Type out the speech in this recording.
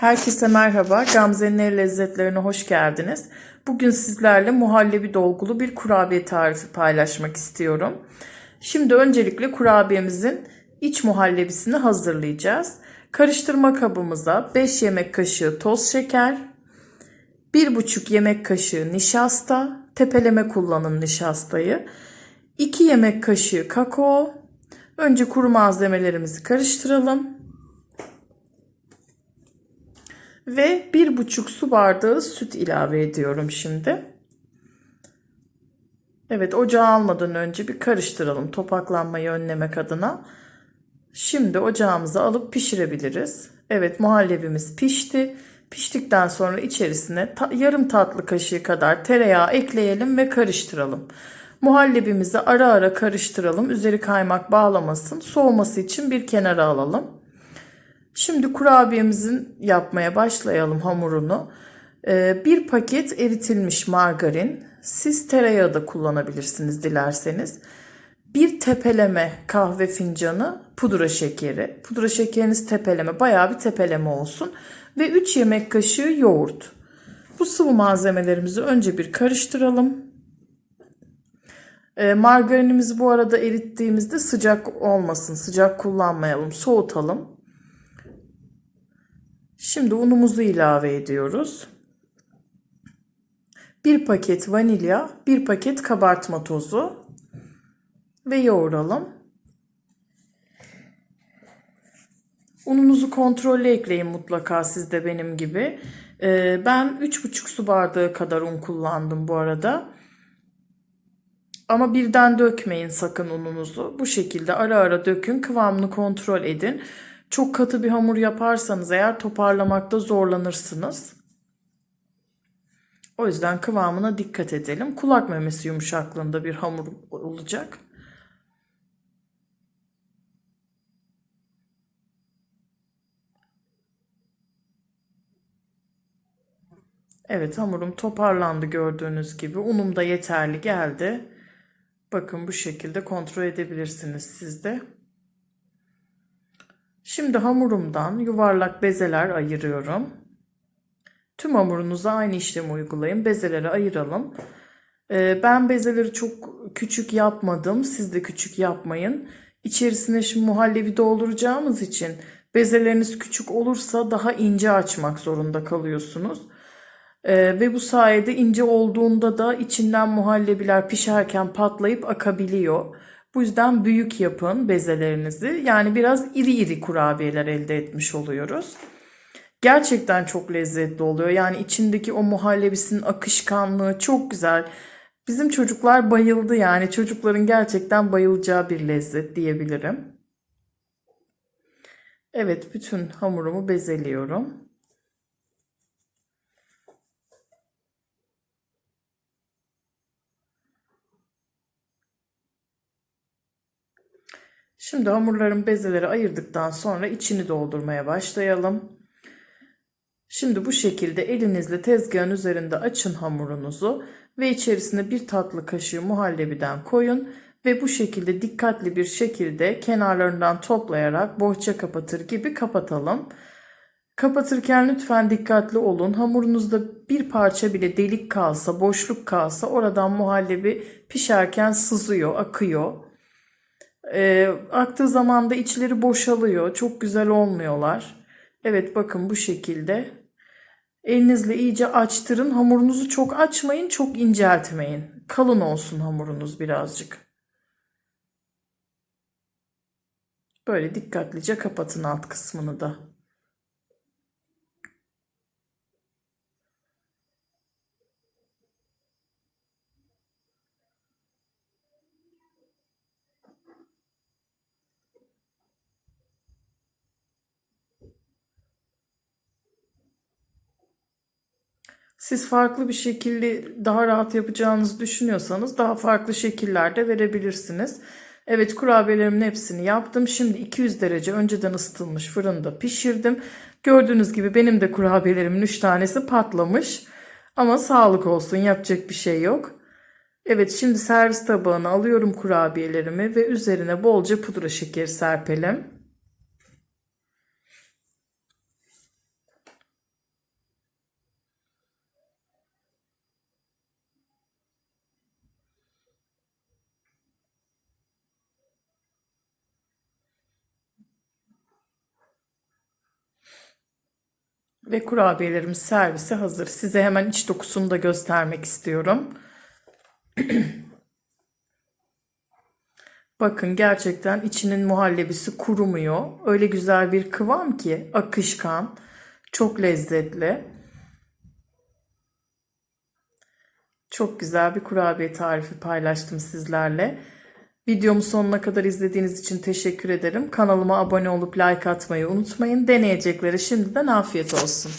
Herkese merhaba. Gamze'nin el lezzetlerine hoş geldiniz. Bugün sizlerle muhallebi dolgulu bir kurabiye tarifi paylaşmak istiyorum. Şimdi öncelikle kurabiyemizin iç muhallebisini hazırlayacağız. Karıştırma kabımıza 5 yemek kaşığı toz şeker, 1,5 yemek kaşığı nişasta, tepeleme kullanın nişastayı, 2 yemek kaşığı kakao. Önce kuru malzemelerimizi karıştıralım. Ve bir buçuk su bardağı süt ilave ediyorum şimdi. Evet ocağa almadan önce bir karıştıralım topaklanmayı önlemek adına. Şimdi ocağımıza alıp pişirebiliriz. Evet muhallebimiz pişti. Piştikten sonra içerisine ta- yarım tatlı kaşığı kadar tereyağı ekleyelim ve karıştıralım. Muhallebimizi ara ara karıştıralım. Üzeri kaymak bağlamasın. Soğuması için bir kenara alalım. Şimdi kurabiyemizin yapmaya başlayalım hamurunu. Ee, bir paket eritilmiş margarin. Siz tereyağı da kullanabilirsiniz dilerseniz. Bir tepeleme kahve fincanı pudra şekeri. Pudra şekeriniz tepeleme bayağı bir tepeleme olsun. Ve 3 yemek kaşığı yoğurt. Bu sıvı malzemelerimizi önce bir karıştıralım. Ee, margarinimizi bu arada erittiğimizde sıcak olmasın. Sıcak kullanmayalım. Soğutalım. Şimdi unumuzu ilave ediyoruz. Bir paket vanilya, bir paket kabartma tozu ve yoğuralım. Ununuzu kontrollü ekleyin mutlaka siz de benim gibi. Ee, ben 3,5 su bardağı kadar un kullandım bu arada. Ama birden dökmeyin sakın ununuzu. Bu şekilde ara ara dökün, kıvamını kontrol edin. Çok katı bir hamur yaparsanız eğer toparlamakta zorlanırsınız. O yüzden kıvamına dikkat edelim. Kulak memesi yumuşaklığında bir hamur olacak. Evet hamurum toparlandı gördüğünüz gibi. Unum da yeterli geldi. Bakın bu şekilde kontrol edebilirsiniz siz de. Şimdi hamurumdan yuvarlak bezeler ayırıyorum. Tüm hamurunuza aynı işlemi uygulayın. Bezeleri ayıralım. Ee, ben bezeleri çok küçük yapmadım. Siz de küçük yapmayın. İçerisine şimdi muhallebi dolduracağımız için bezeleriniz küçük olursa daha ince açmak zorunda kalıyorsunuz. Ee, ve bu sayede ince olduğunda da içinden muhallebiler pişerken patlayıp akabiliyor. Bu yüzden büyük yapın bezelerinizi. Yani biraz iri iri kurabiyeler elde etmiş oluyoruz. Gerçekten çok lezzetli oluyor. Yani içindeki o muhallebisinin akışkanlığı çok güzel. Bizim çocuklar bayıldı yani. Çocukların gerçekten bayılacağı bir lezzet diyebilirim. Evet, bütün hamurumu bezeliyorum. Şimdi hamurların bezeleri ayırdıktan sonra içini doldurmaya başlayalım. Şimdi bu şekilde elinizle tezgahın üzerinde açın hamurunuzu ve içerisine bir tatlı kaşığı muhallebiden koyun ve bu şekilde dikkatli bir şekilde kenarlarından toplayarak bohça kapatır gibi kapatalım. Kapatırken lütfen dikkatli olun. Hamurunuzda bir parça bile delik kalsa, boşluk kalsa oradan muhallebi pişerken sızıyor, akıyor. E, aktığı zaman da içleri boşalıyor. Çok güzel olmuyorlar. Evet bakın bu şekilde. Elinizle iyice açtırın. Hamurunuzu çok açmayın, çok inceltmeyin. Kalın olsun hamurunuz birazcık. Böyle dikkatlice kapatın alt kısmını da. Siz farklı bir şekilde daha rahat yapacağınızı düşünüyorsanız daha farklı şekillerde verebilirsiniz. Evet kurabiyelerimin hepsini yaptım. Şimdi 200 derece önceden ısıtılmış fırında pişirdim. Gördüğünüz gibi benim de kurabiyelerimin 3 tanesi patlamış. Ama sağlık olsun yapacak bir şey yok. Evet şimdi servis tabağına alıyorum kurabiyelerimi ve üzerine bolca pudra şekeri serpelim. Ve kurabiyelerimiz servise hazır. Size hemen iç dokusunu da göstermek istiyorum. Bakın gerçekten içinin muhallebisi kurumuyor. Öyle güzel bir kıvam ki akışkan, çok lezzetli. Çok güzel bir kurabiye tarifi paylaştım sizlerle. Videomu sonuna kadar izlediğiniz için teşekkür ederim. Kanalıma abone olup like atmayı unutmayın. Deneyeceklere şimdiden afiyet olsun.